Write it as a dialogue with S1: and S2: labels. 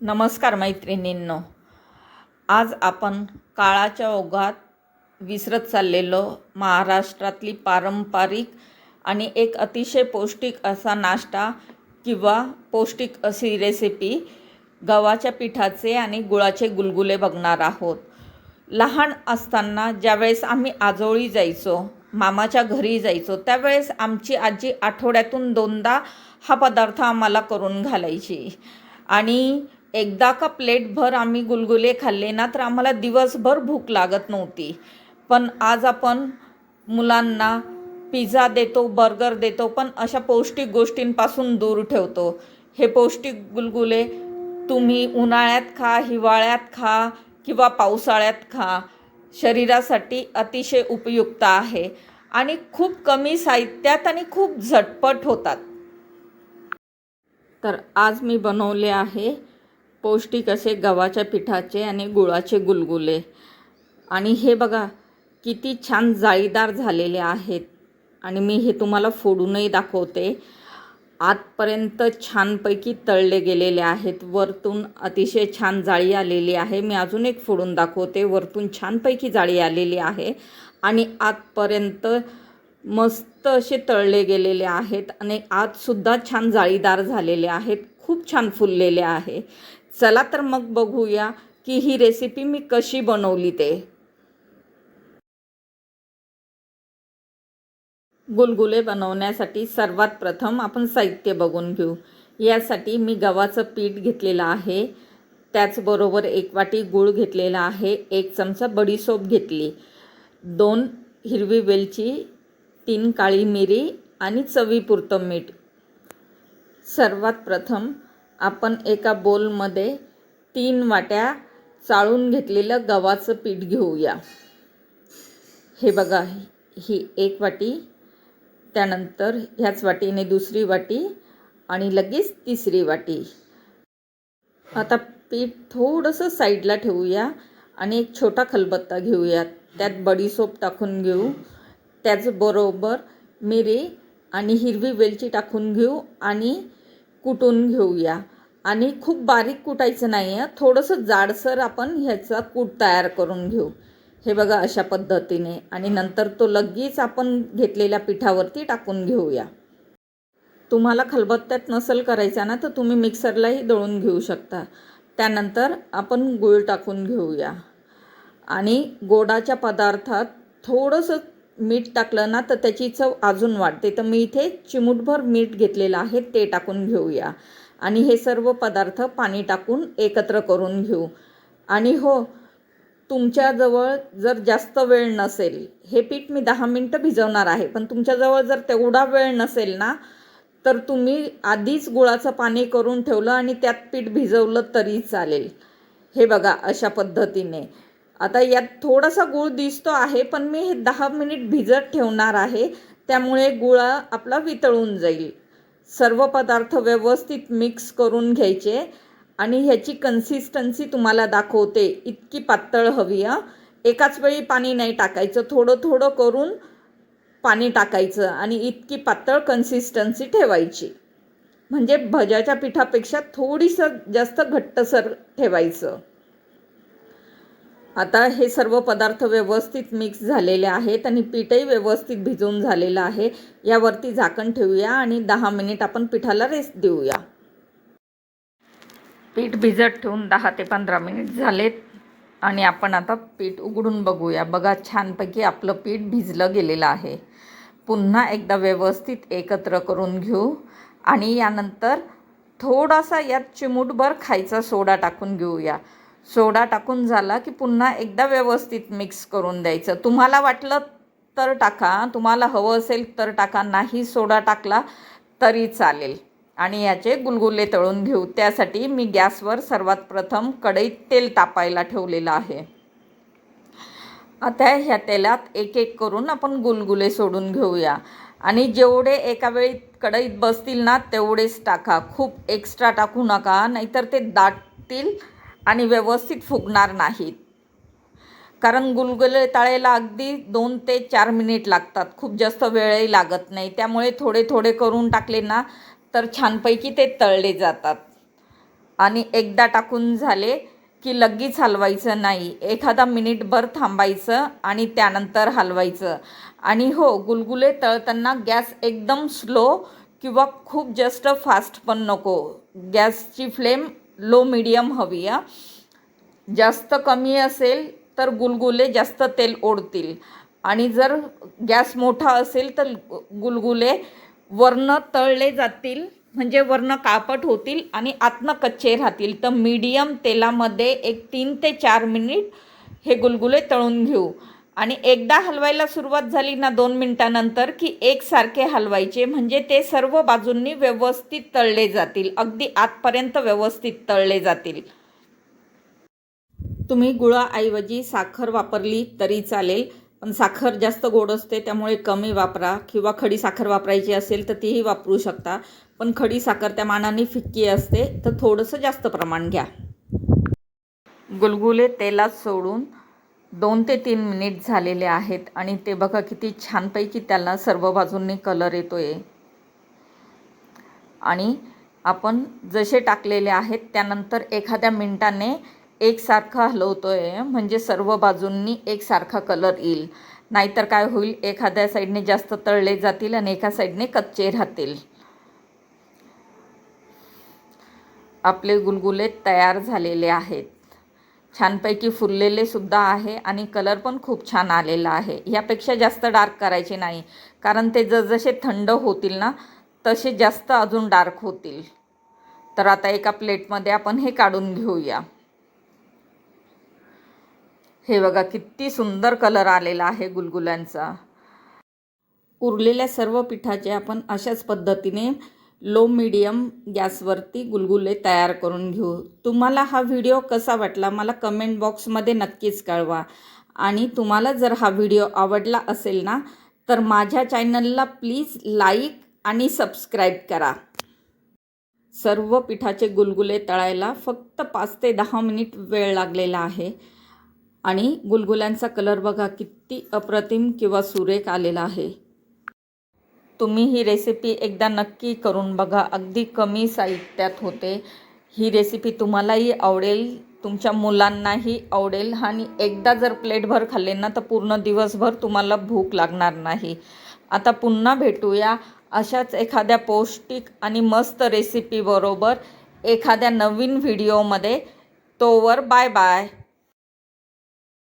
S1: नमस्कार मैत्रिणींनो. आज आपण काळाच्या ओघात विसरत चाललेलो महाराष्ट्रातली पारंपरिक आणि एक अतिशय पौष्टिक असा नाश्ता किंवा पौष्टिक अशी रेसिपी गव्हाच्या पिठाचे आणि गुळाचे गुलगुले बघणार आहोत. लहान असताना ज्यावेळेस आम्ही आजोळी जायचो मामाच्या घरी जायचो त्यावेळेस आमची आजी आठवड्यातून दोनदा हा पदार्थ आम्हाला करून घालायची. आणि एकदा का प्लेटभर आम्ही गुलगुले खाल्ले ना तर आम्हाला दिवसभर भूक लागत नव्हती. पण आज आपण मुलांना पिझ्झा देतो बर्गर देतो पण अशा पौष्टिक गोष्टींपासून दूर ठेवतो. हे पौष्टिक गुलगुले तुम्ही उन्हाळ्यात खा हिवाळ्यात खा किंवा पावसाळ्यात खा. शरीरासाठी अतिशय उपयुक्त आहे आणि खूप कमी साहित्यात आणि खूप झटपट होतात. तर आज मी बनवले आहे पौष्टिक असे गव्हाच्या पिठाचे आणि गुळाचे गुलगुले. आणि हे बघा किती छान जाळीदार झालेले आहेत. आणि मी हे तुम्हाला फोडूनही दाखवते. आतपर्यंत छानपैकी तळले गेलेले आहेत. वरतून अतिशय छान जाळी आलेली आहे. मी अजून एक फोडून दाखवते. वरतून छानपैकी जाळी आलेली आहे. आणि आतपर्यंत मस्त असे तळले गेलेले आहेत. आणि आतसुद्धा छान जाळीदार झालेले आहेत. खूप छान फुललेले आहे. चला तर मग बघूया की ही रेसिपी मी कशी बनवली ते. गुलगुले बनवण्यासाठी सर्वात प्रथम आपण साहित्य बघून घेऊ. यासाठी मी गव्हाचं पीठ घेतलेलं आहे. त्याचबरोबर एक वाटी गूळ घेतलेला आहे. एक चमचा बडीसोप घेतली. दोन हिरवी वेलची तीन काळी मिरी आणि चवीपुरतं मीठ. सर्वात प्रथम आपण एका बोलमध्ये तीन वाट्या चाळून घेतलेलं गव्हाचं पीठ घेऊया. हे बघा ही एक वाटी त्यानंतर ह्याच वाटीने दुसरी वाटी आणि लगेच तिसरी वाटी. आता पीठ थोडंसं साईडला ठेवूया आणि एक छोटा खलबत्ता घेऊया. त्यात बडीसोप टाकून घेऊ. त्याचबरोबर मिरी आणि हिरवी वेलची टाकून घेऊ आणि कुटून घेऊया. आणि खूप बारीक कुटायचं नाही आहे थोडंसं जाडसर आपण ह्याचा कूट तयार करून घेऊ. हे बघा अशा पद्धतीने. आणि नंतर तो लगेच आपण घेतलेल्या पिठावरती टाकून घेऊया. तुम्हाला खलबत्त्यात नसेल करायचा ना तर तुम्ही मिक्सरलाही दळून घेऊ शकता. त्यानंतर आपण गूळ टाकून घेऊया. आणि गोडाच्या पदार्थात थोडंसं मीठ टाकलं ना तर त्याची चव अजून वाढते. तर मी इथे चिमूटभर मीठ घेतलेलं आहे ते टाकून घेऊया. आणि हे सर्व पदार्थ पाणी टाकून एकत्र करून घेऊ. आणि हो तुमच्याजवळ जर जास्त वेळ नसेल हे पीठ मी दहा मिनटं भिजवणार आहे पण तुमच्याजवळ जर तेवढा वेळ नसेल ना तर तुम्ही आधीच गुळाचं पाणी करून ठेवलं आणि त्यात पीठ भिजवलं तरी चालेल. हे बघा अशा पद्धतीने. आता यात थोडासा गूळ दिसतो आहे पण मी हे दहा मिनिट भिजत ठेवणार आहे त्यामुळे गुळा आपला वितळून जाईल. सर्व पदार्थ व्यवस्थित मिक्स करून घ्यायचे आणि ह्याची कन्सिस्टन्सी तुम्हाला दाखवते. इतकी पातळ हवी हां. एकाच वेळी पाणी नाही टाकायचं. थोडं थोडं करून पाणी टाकायचं आणि इतकी पातळ कन्सिस्टन्सी ठेवायची. म्हणजे भज्याच्या पिठापेक्षा थोडीसं जास्त घट्टसर ठेवायचं. आता हे सर्व पदार्थ व्यवस्थित मिक्स झालेले आहेत आणि पीठही व्यवस्थित भिजवून झालेलं आहे. यावरती झाकण ठेवूया आणि दहा मिनिट आपण पिठाला रेस्ट देऊया. पीठ भिजत ठेवून दहा ते पंधरा मिनिट झालेत आणि आपण आता पीठ उघडून बघूया. बघा छानपैकी आपलं पीठ भिजलं गेलेलं आहे. पुन्हा एकदा व्यवस्थित एकत्र करून घेऊ आणि यानंतर थोडासा यात चिमूटभर खायचा सोडा टाकून घेऊया. सोडा टाकून झाला की पुन्हा एकदा व्यवस्थित मिक्स करून द्यायचं. तुम्हाला वाटलं तर टाका तुम्हाला हवं असेल तर टाका नाही सोडा टाकला तरी चालेल. आणि याचे गुलगुले तळून घेऊ. त्यासाठी मी गॅसवर सर्वात प्रथम कढईत तेल तापायला ठेवलेलं आहे. आता ह्या तेलात एक एक करून आपण गुलगुले सोडून घेऊया. आणि जेवढे एका वेळी कढईत बसतील ना तेवढेच टाका. खूप एक्स्ट्रा टाकू नका नाहीतर ते दाटतील आणि व्यवस्थित फुगणार नाहीत. कारण गुलगुले तळायला अगदी दोन ते चार मिनिट लागतात. खूप जास्त वेळही लागत नाही. त्यामुळे थोडे थोडे करून टाकले ना तर छानपैकी ते तळले जातात. आणि एकदा टाकून झाले की लगेच हलवायचं नाही. एखादा मिनिटभर थांबायचं आणि त्यानंतर हलवायचं. आणि हो गुलगुले तळताना गॅस एकदम स्लो किंवा खूप जास्त फास्ट पण नको. गॅसची फ्लेम लो मिडियम हवी आहे. जास्त कमी असेल तर गुलगुले जास्त तेल ओढतील. आणि जर गॅस मोठा असेल तर गुलगुले वरनं तळले जातील म्हणजे वरनं कापट होतील आणि आतनं कच्चे राहतील. तर मीडियम तेलामध्ये एक तीन ते चार मिनिट हे गुलगुले तळून घेऊ. आणि एकदा हलवायला सुरुवात झाली ना दोन मिनटानंतर की एकसारखे हलवायचे म्हणजे ते सर्व बाजूंनी व्यवस्थित तळले जातील. अगदी आतपर्यंत व्यवस्थित तळले जातील. तुम्ही गुळाऐवजी साखर वापरली तरी चालेल पण साखर जास्त गोड असते त्यामुळे कमी वापरा. किंवा खडी साखर वापरायची असेल तर तीही वापरू शकता पण खडी साखर त्या मानाने फिक्की असते तर थोडंसं जास्त प्रमाण घ्या. गुलगुले तेलात सोडून दोन ते तीन मिनिट झालेले आहेत आणि ते बघा किती छानपैकी त्याला सर्व बाजूंनी कलर येतो आहे आणि आपण जसे टाकलेले आहेत त्यानंतर एखाद्या मिनटाने एकसारखं आहे म्हणजे सर्व बाजूंनी एकसारखा कलर येईल. नाहीतर काय होईल एखाद्या साईडने जास्त तळले जातील आणि एका साईडने कच्चे राहतील. आपले गुलगुले तयार झालेले आहेत. छानपैकी फुललेले सुद्धा आहे आणि कलर पण खूप छान आलेला आहे. यापेक्षा जास्त डार्क करायचे नाही. कारण ते जसजसे थंड होतील ना तसे जास्त अजून डार्क होतील. तर आता एका प्लेटमध्ये आपण हे काढून घेऊया. हे बघा किती सुंदर कलर आलेला आहे गुलगुलांचा उरलेल्या सर्व पिठाचे आपण अशाच पद्धतीने लो मिडियम गॅसवरती गुलगुले तयार करून घेऊ. तुम्हाला हा व्हिडिओ कसा वाटला मला कमेंट बॉक्समध्ये नक्कीच कळवा. आणि तुम्हाला जर हा व्हिडिओ आवडला असेल ना तर माझ्या चॅनलला प्लीज लाईक आणि सबस्क्राईब करा. सर्व पिठाचे गुलगुले तळायला फक्त पाच ते दहा मिनिट वेळ लागलेला आहे. आणि गुलगुल्यांचा कलर बघा किती अप्रतिम किंवा सुरेख आलेला आहे. तुम्ही ही रेसिपी एकदा नक्की करून बघा. अगदी कमी साहित्यात होते. ही रेसिपी तुम्हालाही आवडेल तुमच्या मुलांनाही आवडेल आणि एकदा जर प्लेटभर खाल्ले ना तर पूर्ण दिवसभर तुम्हाला भूक लागणार नाही. आता पुन्हा भेटूया अशाच एखाद्या पौष्टिक आणि मस्त रेसिपीबरोबर एखाद्या नवीन व्हिडिओमध्ये तोवर बाय बाय